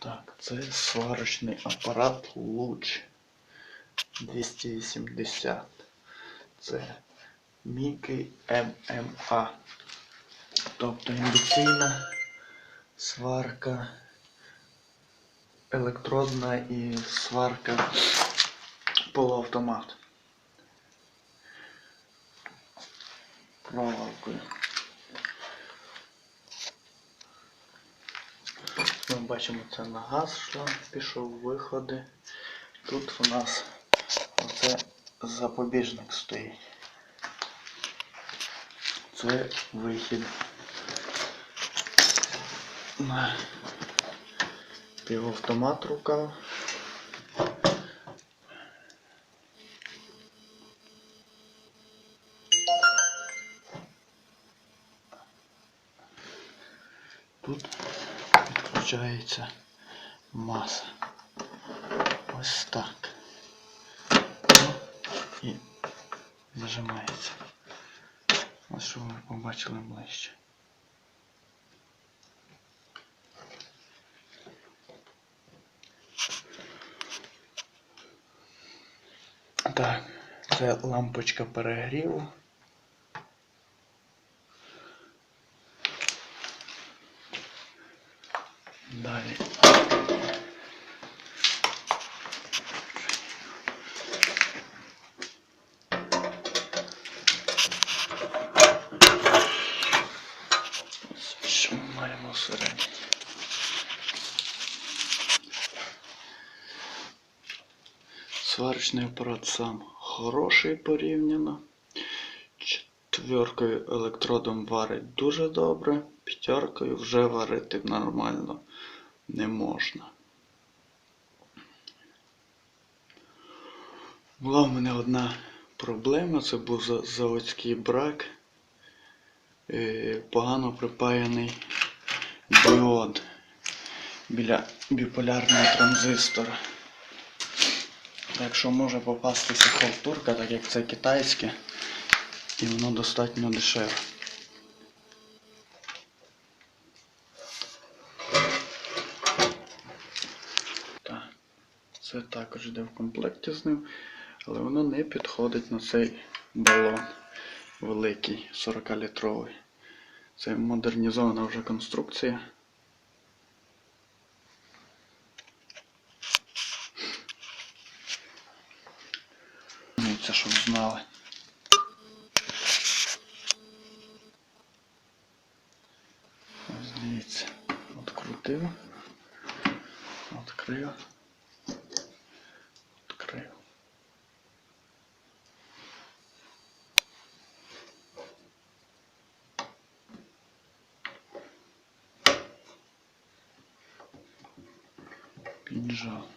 Так, це сварочний апарат Луч 280. Це Міки ММА. Тобто індукційна сварка, електродна і сварка полуавтомат. Провалкою. Ми бачимо, це на газ шланг пішов, виходи. Тут у нас оце запобіжник стоїть. Це вихід на півавтомат рукав. Тут підключається маса. Ось так. Ну, і нажимається. Ось щоб ви побачили ближче. Так, це лампочка перегріву. Далі. Що ми маємо всередині? Сварочний апарат сам хороший порівняно. Четверкою електродом варить дуже добре, п'ятеркою вже варити нормально не можна. Була в мене одна проблема, це був заводський брак. Е, Погано припаяний діод біля біполярного транзистора. Якщо може попастися халтурка, так як це китайське, і воно достатньо дешеве. Це також йде в комплекті з ним, але воно не підходить на цей балон великий, 40-літровий. Це модернізована вже конструкція. Ну, Це щоб знали. открутив, відкрив, відкрив. Піджав.